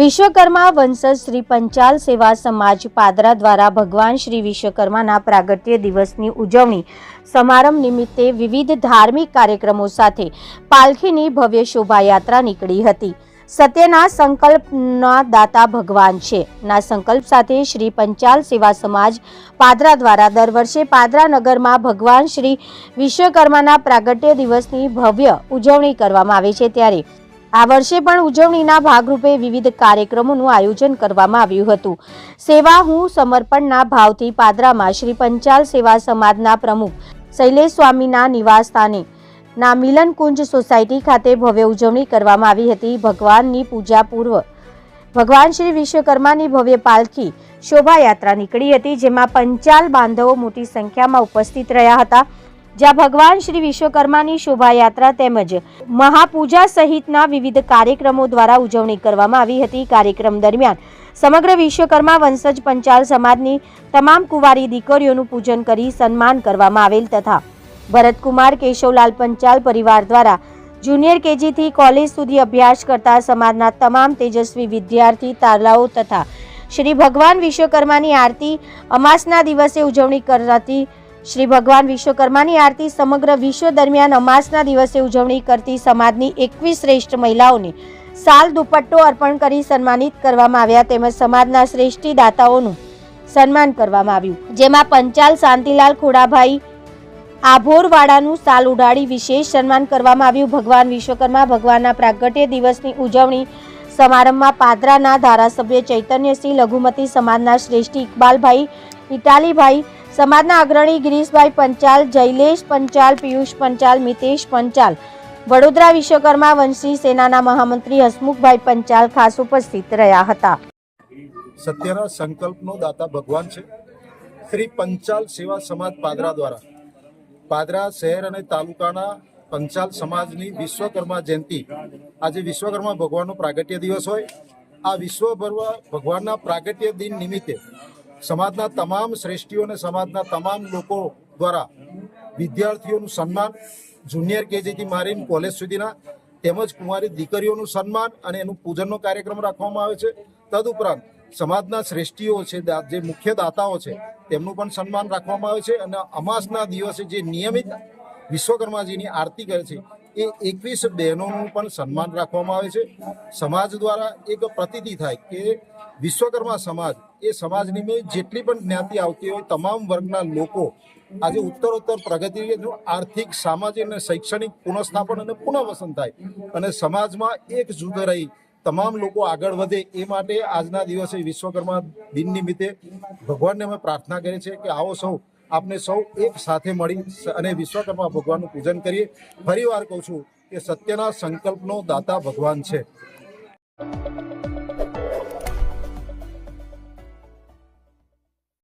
વિશ્વકર્મા વંશજ શ્રી પંચાલ સેવા સમાજ પાદરા દ્વારા ભગવાન શ્રી વિશ્વકર્માના પ્રાગટ્ય દિવસની ઉજવણી સમારંભ નિમિત્તે વિવિધ ધાર્મિક કાર્યક્રમો સાથે પાલખીની ભવ્ય શોભાયાત્રા નીકળી હતી. સત્યના સંકલ્પના દાતા ભગવાન છે. ના સંકલ્પ સાથે શ્રી પંચાલ સેવા સમાજ પાદરા દ્વારા દર વર્ષે પાદરા નગરમાં ભગવાન શ્રી વિશ્વકર્માના પ્રાગટ્ય દિવસની ભવ્ય ઉજવણી કરવામાં આવે છે. ત્યારે આ વર્ષે પણ ઉજવણીના ભાગરૂપે વિવિધ કાર્યક્રમોનું આયોજન કરવામાં આવ્યું હતું. સેવા હું સમર્પણના ભાવથી પાદરામાં શ્રી પંચાલ સેવા સમાજના પ્રમુખ શૈલેષ સ્વામીના નિવાસ સ્થાને ના મિલન કુંજ સોસાયટી ખાતે ભવ્ય ઉજવણી કરવામાં આવી હતી. ભગવાનની પૂજા પૂર્વ ભગવાન શ્રી વિશ્વકર્માની ભવ્ય પાલખી શોભાયાત્રા નીકળી હતી, જેમાં પંચાલ બાંધવો મોટી સંખ્યામાં ઉપસ્થિત રહ્યા હતા. જ્યાં ભગવાન શ્રી વિશ્વકર્માની શોભાયાત્રા તેમજ મહાપૂજા સહિતના વિવિધ કાર્યક્રમો દ્વારા ઉજવણી કરવામાં આવી હતી. કાર્યક્રમ દરમિયાન સમગ્ર વિશ્વકર્મા વંશજ પંચાલ સમાજની તમામ કુંવારી દીકરીઓનું પૂજન કરી સન્માન કરવામાં આવેલ તથા ભરતકુમાર કેશવલાલ પંચાલ પરિવાર દ્વારા જુનિયર કેજીથી કોલેજ સુધી અભ્યાસ કરતા સમાજના તમામ તેજસ્વી વિદ્યાર્થી તારલાઓ તથા શ્રી ભગવાન વિશ્વકર્માની આરતી અમાસના દિવસે ઉજવણી કરાતી શ્રી ભગવાન વિશ્વકર્માની આરતી સમગ્ર વિશ્વ દરમિયાન અમાસના દિવસે ઉજવણી કરતી સમાજની એકવીસ શ્રેષ્ઠ મહિલાઓને સાલ દુપટ્ટો અર્પણ કરી સન્માનિત કરવામાં આવ્યા તેમજ સમાજના શ્રેષ્ઠી દાતાઓનું સન્માન કરવામાં આવ્યું. જેમાં પંચાલ શાંતિલાલ ખોડાભાઈ આભોરવાડાનું સાલ ઉડાડી વિશેષ સન્માન કરવામાં આવ્યું. ભગવાન વિશ્વકર્મા ભગવાનના પ્રાગટ્ય દિવસની ઉજવણી સમારંભમાં પાદરાના ધારાસભ્ય ચૈતન્યસિંહ લઘુમતી સમાજના શ્રેષ્ઠી ઇકબાલભાઈ, ઇટાલીભાઈ સમાજના અગ્રણી ગિરીશભાઈ પંચાલ, જૈલેશ પંચાલ, પિયુષ પંચાલ, મિતેશ પંચાલ, વડોદરા વિશ્વકર્મા વંશી સેનાના મહામંત્રી હસમુખભાઈ પંચાલ ખાસ ઉપસ્થિત રહ્યા હતા. સત્યના સંકલ્પનો દાતા ભગવાન છે. શ્રી પંચાલ સેવા સમાજ પાદરા દ્વારા પાદરા શહેર અને તાલુકાના પંચાલ સમાજની વિશ્વકર્મા જયંતિ આજે વિશ્વકર્મા ભગવાનનો પ્રાગટ્ય દિવસ હોય. આ વિશ્વભરમાં ભગવાનના પ્રાગટ્ય દિન નિમિત્તે સમાજના તમામ શ્રેષ્ઠીઓ અને સમાજના તમામ લોકો દ્વારા વિદ્યાર્થીઓનું સન્માન, જુનિયર કેજીથી મારીને કોલેજ સુધીના તેમજ કુંવારી દીકરીઓનું સન્માન અને એનું પૂજનનો કાર્યક્રમ રાખવામાં આવે છે. તદુપરાંત સમાજના શ્રેષ્ઠીઓ છે જે મુખ્ય દાતાઓ છે, તેમનું પણ સન્માન રાખવામાં આવે છે અને અમાસના દિવસે જે નિયમિત વિશ્વકર્માજીની આરતી કરે છે, એ એકવીસ બહેનોનું પણ સન્માન રાખવામાં આવે છે. સમાજ દ્વારા એક પ્રતીતિ થાય કે વિશ્વકર્મા સમાજ એ સમાજની મેં જેટલી પણ જ્ઞાતિ આવતી હોય, તમામ વર્ગના લોકો આજે ઉત્તરોત્તર પ્રગતિ આર્થિક, સામાજિક અને શૈક્ષણિક પુનઃસ્થાપન અને પુનઃવસન થાય. અને સમાજમાં એક જૂથ રહી, તમામ લોકો આગળ વધે એ માટે આજના દિવસે વિશ્વકર્મા દિન નિમિત્તે ભગવાનને અમે પ્રાર્થના કરીએ છીએ કે આવો સૌ આપને સૌ એક સાથે મળી અને વિશ્વકર્મા ભગવાનનું પૂજન કરીએ. ફરી વાર કહું છું કે સત્યના સંકલ્પનો દાતા ભગવાન છે.